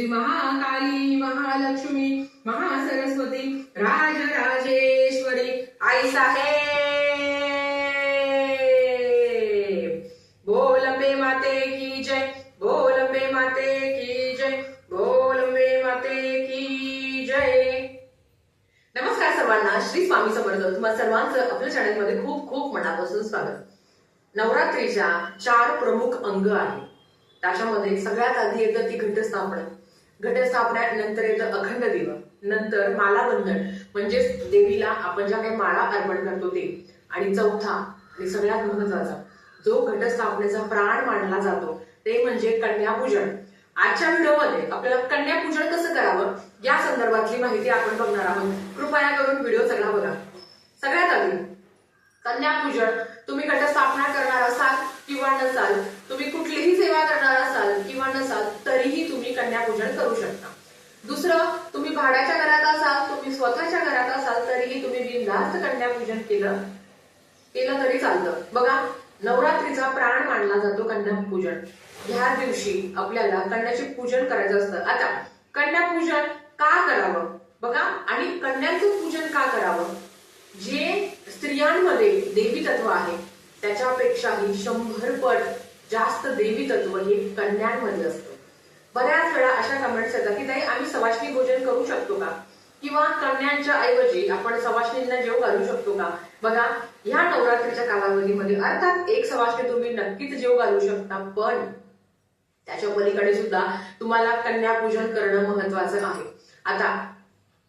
श्री महाकाली महालक्ष्मी महासरस्वती राजराजेश्वरी. आई साहेब बोल पे माते की जय बोल पे माते की जय बोल पे माते की जय. नमस्कार सर्वांना श्री स्वामी समर्थ. तुम्हा सर्वांचं आपल्या चॅनलमध्ये खूप खूप मनापासून स्वागत. नवरात्रीच्या चार प्रमुख अंग आहेत. त्याच्यामध्ये सगळ्यात आधी येतं ती घटस्थापना. घटस्थापना नंतर येतं अखंड दिवा. नंतर मालाबंधन. म्हणजेच देवीला आपण ज्या काही माळा अर्पण करतो ते. आणि चौथा आणि सगळ्यात महत्त्वाचा जो घटस्थापनेचा प्राण मानला जातो ते म्हणजे कन्यापूजन. आजच्या व्हिडिओमध्ये आपल्याला कन्यापूजन कसं करावं या संदर्भातली माहिती आपण बघणार आहोत. कृपया करून व्हिडिओ सगळा बघा. सगळ्यात आधी कन्यापूजन. तुम्ही घटस्थापना करणार असाल किंवा नसाल तुम्ही कुठलीही सेवा करणार असाल किंवा नसाल तरीही तुम्ही कन्यापूजन करू शकता. दुसरं तुम्ही भाड्याच्या घरात असाल तुम्ही स्वतःच्या घरात असाल तरीही तुम्ही बिनधास्त कन्यापूजन केलं केलं तरी चालतं. बघा नवरात्रीचा प्राण मानला जातो कन्यापूजन. ह्या दिवशी आपल्याला कन्याचे पूजन करायचं असतं. आता कन्यापूजन का करावं? बघा आणि कन्यांचं पूजन का करावं? जे स्त्रियांमध्ये देवी तत्व आहे त्याच्यापेक्षाही शंभर पट जास्त देवी तत्व हे कन्यांमध्ये असतं. बऱ्याच वेळा अशा कमेंट्स येतात की ताई आम्ही सवाष्णी भोजन करू शकतो का? किंवा कन्यांच्या ऐवजी आपण सवाष्णींना जेव घालू शकतो का? बघा ह्या नवरात्रीच्या कालावधीमध्ये अर्थात एक सवाष्णी तुम्ही नक्कीच जेव घालू शकता पण त्याच्या पलीकडे सुद्धा तुम्हाला कन्यापूजन करणं महत्वाचं आहे. आता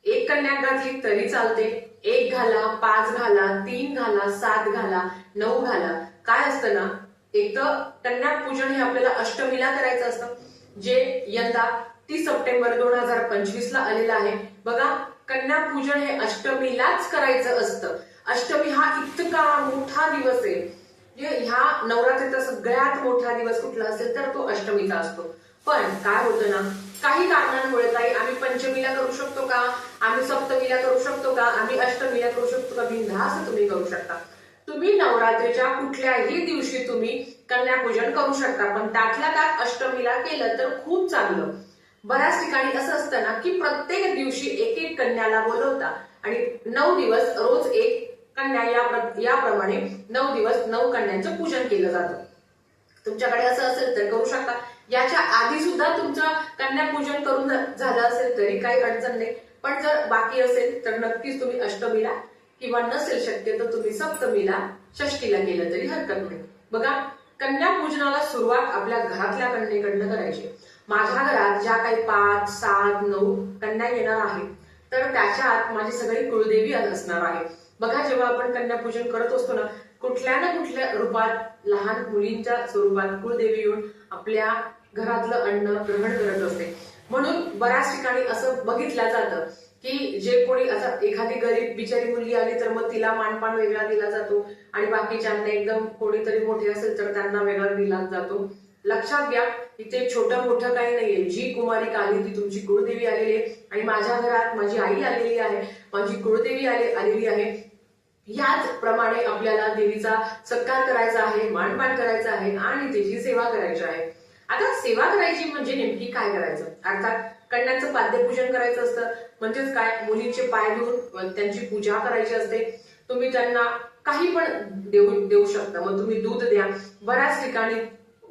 एक कन्या घातली तरी चालते एक घाला पाच घाला तीन घाला सात घाला नऊ घाला. काय असतं ना एक तर कन्यापूजन हे आपल्याला अष्टमीला करायचं असतं. जे यंदा तीस सप्टेंबर दोन हजार पंचवीस ला आलेलं आहे. बघा कन्यापूजन हे अष्टमीलाच करायचं असतं. अष्टमी हा इतका मोठा दिवस आहे. म्हणजे ह्या नवरात्रीचा सगळ्यात मोठा दिवस कुठला असेल तर तो अष्टमीचा असतो. पण काय होतं ना काही कारणांमुळे ताई आम्ही पंचमीला करू शकतो का? आम्ही सप्तमीला करू शकतो का आम्ही अष्टमीला करू शकतो का बिनधास्त तुम्ही करू शकता. तुम्ही नवरात्रीच्या कुठल्याही दिवशी तुम्ही कन्यापूजन करू शकता पण त्यातल्या त्यात अष्टमीला केलं तर खूप चांगलं. बऱ्याच ठिकाणी असं असतं ना की प्रत्येक दिवशी एक एक कन्याला बोलवता आणि नऊ दिवस रोज एक कन्या याप्रमाणे नऊ दिवस नऊ कन्यांचं पूजन केलं जातं. तुमच्याकडे असं असेल तर करू शकता. याच्या आधी सुद्धा तुमचं कन्यापूजन करून झालं असेल तरी काही अडचण नाही. पण जर बाकी असेल तर नक्कीच तुम्ही अष्टमीला किंवा नसेल शक्य तर तुम्ही सप्तमीला षष्टीला गेलं तरी हरकत नाही. बघा कन्यापूजनाला सुरुवात आपल्या घरातल्या कन्येकडनं करायची. माझ्या घरात ज्या काही पाच सात नऊ कन्या येणार आहेत तर त्याच्यात माझी सगळी कुळदेवी असणार आहे. बघा जेव्हा आपण कन्यापूजन करत असतो ना कुठल्या ना कुठल्या रूपात लहान मुलींच्या स्वरूपात कुळदेवी येऊन आपल्या घरातलं अन्न ग्रहण करत असते. म्हणून बऱ्याच ठिकाणी असं बघितलं जातं की जे कोणी असं एखादी गरीब बिचारी मुलगी आली तर मग तिला मानपान वेगळा दिला जातो आणि बाकीच्यांना एकदम कोणीतरी मोठे असेल तर त्यांना वेगळा दिला जातो. लक्षात घ्या इथे छोटं मोठं काही नाहीये. जी कुमारिका आली ती तुमची कुळदेवी आलेली आहे. आणि माझ्या घरात माझी आई आलेली आहे माझी कुळदेवी आलेली आहे. याच प्रमाणे आपल्याला देवीचा सत्कार करायचा आहे मानपान करायचं आहे आणि तिची सेवा करायची आहे. आता सेवा करायची म्हणजे नेमकी काय करायचं? अर्थात कन्यांचं पाद्यपूजन करायचं असतं म्हणजेच काय? मुलींचे पाय धुवून त्यांची पूजा करायची असते. तुम्ही त्यांना काही पण देऊ देऊ शकता. मग तुम्ही दूध द्या. बऱ्याच ठिकाणी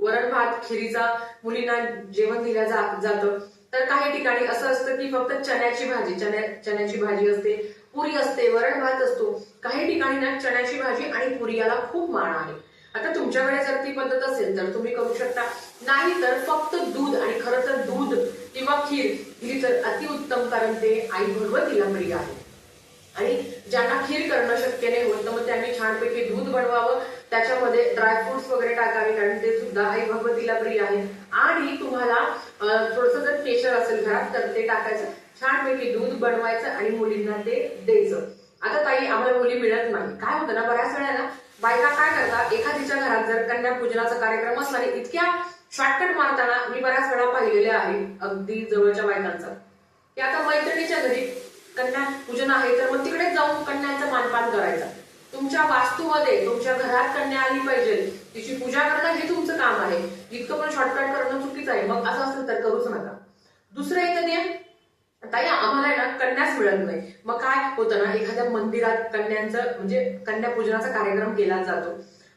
वरण भात खिरीचा मुलींना जेवण दिल्या जा- जातं. तर काही ठिकाणी असं असतं की फक्त चण्याची भाजी चण्या चण्याची भाजी असते पुरी असते वरण भात असतो. काही ठिकाणी ना चण्याची भाजी आणि पुरी याला खूप मान आहे. आता तुमच्याकडे जर ती पद्धत असेल तर तुम्ही करू शकता. नाही तर फक्त दूध आणि खरं तर दूध किंवा खीर ही तर अतिउत्तम कारण ते आई भगवतीला प्रिय आहे. आणि ज्यांना खीर करणं शक्य नाही होत तर मग त्यांनी छानपैकी दूध बनवावं. त्याच्यामध्ये ड्रायफ्रुट्स वगैरे टाकावे कारण ते सुद्धा आई भगवतीला प्रिय आहे. आणि तुम्हाला थोडस जर केशर असेल घरात तर ते टाकायचं. छानपैकी दूध बनवायचं आणि मुलींना ते द्यायचं. आता ताई आम्हाला मुली मिळत नाही. काय होतं ना बऱ्याच वेळा ना बायका काय करतात? एखादीच्या घरात जर कन्या पूजनाचा कार्यक्रम असला आणि इतक्या शॉर्टकट मारताना मी बऱ्याच वेळा पाहिलेले आहे अगदी जवळच्या बायकांचा. की आता मैत्रिणीच्या घरी कन्या पूजन आहे तर मग तिकडे जाऊन कन्यांचं मानपान करायचा. तुमच्या वास्तूमध्ये तुमच्या घरात कन्या आली पाहिजे तिची पूजा करणं हे तुमचं काम आहे. इतकं पण शॉर्टकट करणं चुकीचं आहे. मग असं असेल तर करूच नका. दुसरं एक नियम आता ताई आम्हाला ना कन्याच मिळत नाही मग काय होतं ना एखाद्या मंदिरात कन्यांचं म्हणजे कन्यापूजनाचा कार्यक्रम केला जातो.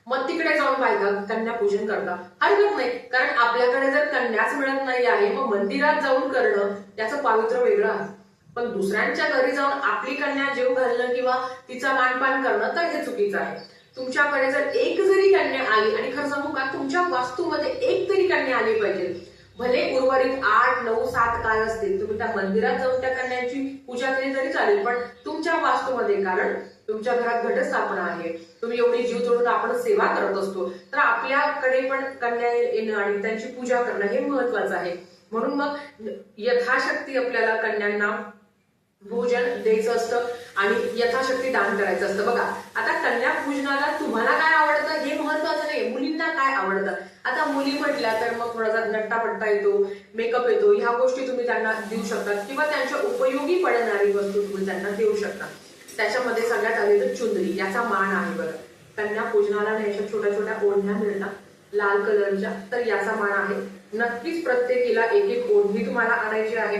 मग तिकडे जाऊन बायका कन्यापूजन करता हरकत नाही कारण आपल्याकडे जर कन्याच मिळत नाही आहे मग मंदिरात जाऊन करणं त्याचं पावित्र्य वेगळं आहे. पण दुसऱ्यांच्या घरी जाऊन आपली कन्या जीव घालणं किंवा तिचा मानपान करणं तर हे चुकीचं आहे. तुमच्याकडे जर एक जरी कन्या आली आणि खरं सांगू का तुमच्या वास्तूमध्ये एक तरी कन्या आली पाहिजे. भले उर्वरित आठ नऊ सात काय असतील तुम्ही त्या मंदिरात जाऊन त्या कन्यांची पूजा केली तरी चालेल पण तुमच्या वास्तूमध्ये कारण तुमच्या घरात घटस्थापना आहे तुम्ही एवढी जीव तोडून आपण सेवा करत असतो तर आपल्याकडे पण कन्या येणं आणि त्यांची पूजा करणं हे महत्वाचं आहे. म्हणून मग यथाशक्ती आपल्याला कन्यांना भोजन द्यायचं असतं आणि यथाशक्ती दान करायचं असतं. बघा आता कन्या पूजनाला तुम्हाला काय आवडतं हे महत्वाचं नाही मुलींना पडतात आता मुली म्हटल्या तर मग थोडासा नट्टापट्टा येतो मेकअप येतो ह्या गोष्टी तुम्ही त्यांना देऊ शकता. किंवा त्यांच्या उपयोगी पडणारी वस्तू तुम्ही त्यांना देऊ शकता. त्याच्यामध्ये सगळ्यात आलेलं चुंदरी याचा मान आहे बघा त्यांना पूजनाला न्यायच्या छोट्या छोट्या ओढण्या मिळतात. लाल कलरच्या तर याचा मान आहे. नक्कीच प्रत्येकीला एक एक ओढणी तुम्हाला आणायची आहे.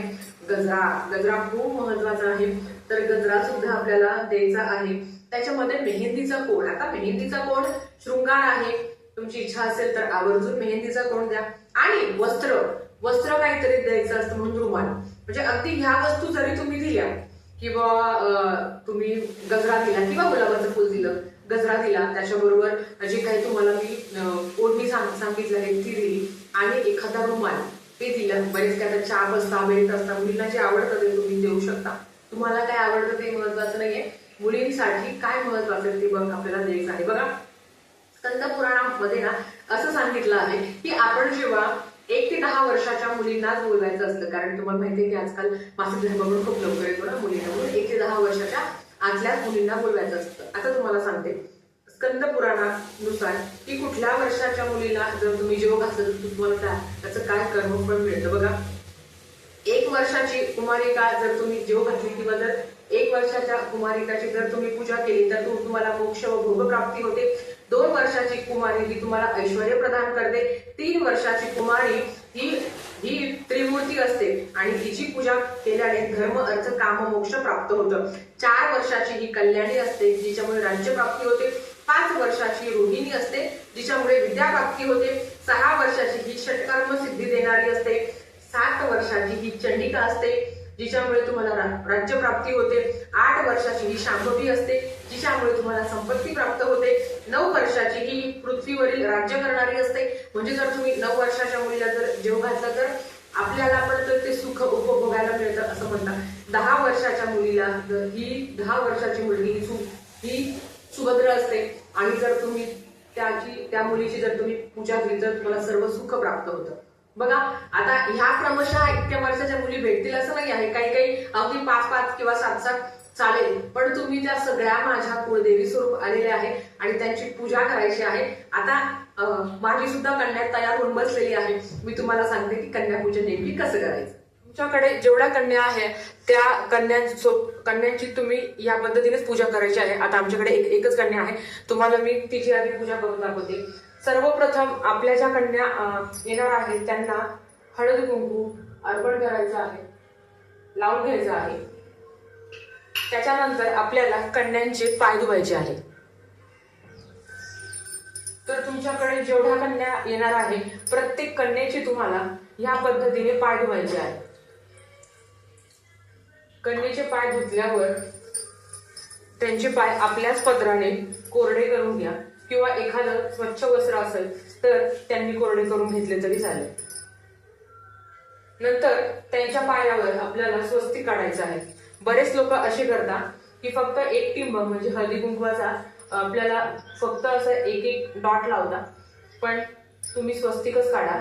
गजरा गजरा खूप महत्त्वाचा आहे. तर गजरा सुद्धा आपल्याला द्यायचा आहे. त्याच्यामध्ये मेहंदीचा कोण आता मेहंदीचा कोण शृंगार आहे. तुमची इच्छा असेल तर आवर्जून मेहंदीचा कोण द्या. आणि वस्त्र वस्त्र काहीतरी द्यायचं असतं म्हणून रुमाल. म्हणजे अगदी ह्या वस्तू जरी तुम्ही दिल्या किंवा तुम्ही गजरा दिला किंवा गुलाबाचं फुल दिलं गजरा दिला त्याच्याबरोबर जे काही तुम्हाला मी ओढणी सांग सांगितलं आहे ती दिली आणि एखादा रुमाल ते दिलं बरेच काय आता चाप असता बेल्ट असता मुलींना जे आवडतं ते तुम्ही देऊ शकता. तुम्हाला काय आवडतं ते महत्वाचं नाहीये. मुलींसाठी काय महत्वाचं ते बघ आपल्याला द्यायचं आहे. बघा स्कंद पुराणामध्ये ना असं सांगितलं आहे की आपण जेव्हा एक ते दहा वर्षाच्या मुलींनाच बोलवायचं असतं कारण तुम्हाला माहितीये की आजकाल मासिक धर्म म्हणून खूप लवकर येतो ना मुलींना म्हणून एक ते दहा वर्षाच्या आतल्याच मुलींना बोलवायचं असतं. आता तुम्हाला सांगते स्कंद पुराणानुसार की कुठल्या वर्षाच्या मुलीला जर तुम्ही जेव्हा घातलं तर तुम्हाला त्या त्याचं काय कर्मफळ मिळतं? बघा एक वर्षाची कुमारिका जर तुम्ही जीव घातली किंवा जर एक वर्षाच्या कुमारिकाची जर तुम्ही पूजा केली तर तुम्हाला मोक्ष व भोगप्राप्ती होते. दोन वर्षाची कुमारी ही तुम्हाला ऐश्वर प्रदान करते. तीन वर्षाची कुमारी ही ही त्रिमूर्ती असते. आणि हिची पूजा केल्याने धर्म अर्थ काम मोक्ष प्राप्त होतं. चार वर्षाची ही कल्याणी असते जिच्यामुळे राज्य प्राप्ती होते. पाच वर्षाची रोहिणी असते जिच्यामुळे विद्या प्राप्ती होते. सहा वर्षाची ही षटकर्म सिद्धी देणारी असते. सात वर्षाची ही चंडिका असते जिच्यामुळे तुम्हाला रा- राज्य प्राप्ती होते. आठ वर्षाची ही शांभवी असते जिच्यामुळे तुम्हाला संपत्ती प्राप्त होते. नऊ वर्षाची ही पृथ्वीवरील राज्य करणारी असते. म्हणजे जर तुम्ही नऊ वर्षाच्या मुलीला जर जेव घातलं तर आपल्याला पण तर ते सुख उपभोगायला मिळतं असं म्हणतात. दहा वर्षाच्या मुलीला जर ही दहा वर्षाची मुलगी ही ही सुभद्र असते. आणि जर तुम्ही त्याची त्या मुलीची जर तुम्ही पूजा केली तर तुम्हाला सर्व सुख प्राप्त होतं. बघा आता ह्या क्रमशः इतक्या वर्षाच्या मुली भेटतील असं नाही आहे. काही काही अगदी पाच पाच किंवा सात सात चालेल. पण तुम्ही त्या सगळ्या माझ्या कुळदेवी स्वरूप आलेल्या आहे आणि त्यांची पूजा करायची आहे. आता माझी सुद्धा कन्या तयार होऊन बसलेली आहे. मी तुम्हाला सांगते की कन्यापूजन नेमकी कसं करायचं. तुमच्याकडे जेवढ्या कन्या आहे त्या कन्यांसो कन्यांची तुम्ही या पद्धतीनेच पूजा करायची आहे. आता आमच्याकडे एक एकच कन्या आहे. तुम्हाला मी तिची आधी पूजा करून दाखवते. सर्वप्रथम आपल्या ज्या कन्या येणार आहेत त्यांना हळद कुंकू अर्पण करायचं आहे. लावून घ्यायचं आहे. त्याच्यानंतर आपल्याला कन्यांचे पाय धुवायचे आहे तर तुमच्याकडे जेवढ्या कन्या येणार आहे प्रत्येक कन्याची तुम्हाला ह्या पद्धतीने पाय धुवायचे आहे कन्येचे पाय धुतल्यावर त्यांचे पाय आपल्याच पत्राने कोरडे करून घ्या किंवा एखादं स्वच्छ वस्त्र असेल तर त्यांनी कोरडे करून घेतले तरी चालेल. नंतर त्यांच्या पायावर आपल्याला स्वस्तिक काढायचं आहे. बरेच लोक असे करतात की फक्त एक टिंब म्हणजे हळदी कुंकवाचा आपल्याला फक्त असं एक एक डॉट लावता. पण तुम्ही स्वस्तिकच काढा.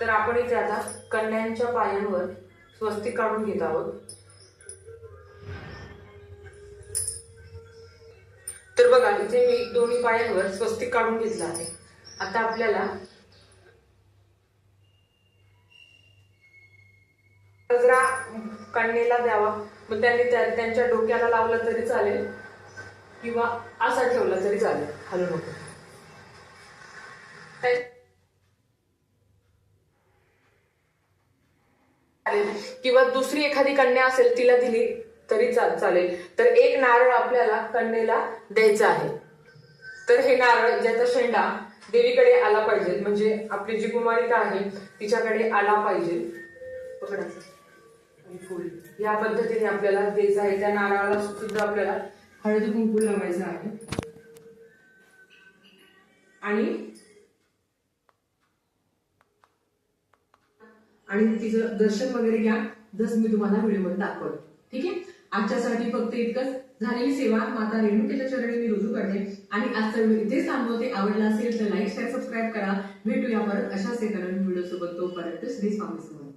तर आपण इथे आता कन्यांच्या पायांवर स्वस्तिक काढून घेत आहोत. तर बघा इथे मी दोन्ही पायांवर स्वस्तिक काढून घेतला आहे. आता आपल्याला गजरा कन्येला द्यावा. मग त्यांनी त्या- त्यांच्या डोक्याला लावलं तरी चालेल. किंवा असा ठेवला तरी चालेल. हलू नको. किंवा दुसरी एखादी कन्या असेल तिला दिली तरी चालेल. तर एक नारळ आपल्याला कन्येला द्यायचा आहे. तर हे नारळ ज्याचा शेंडा देवीकडे आला पाहिजे म्हणजे आपली जी कुमारिका आहे तिच्याकडे आला पाहिजे. फुल. या पद्धतीने आपल्याला द्यायचं आहे त्या नारळाला सुद्धा आपल्याला हळदी कुंकू लावायचं आहे. आणि आणि तिचं दर्शन वगैरे घ्या. जस मी तुम्हाला व्हिडिओमध्ये दाखवलं. ठीक आहे? आजच्यासाठी फक्त इतकंच. झालेली सेवा माता रेणुकेच्या चरणी मी रुजू करते. आणि आजचा व्हिडिओ इथेच थांबवते आवडला असेल तर लाईक शेअर सबस्क्राईब करा. भेटूया परत अशाच एका नवीन व्हिडिओ सोबत तोपर्यंत श्री स्वामी समर्थ.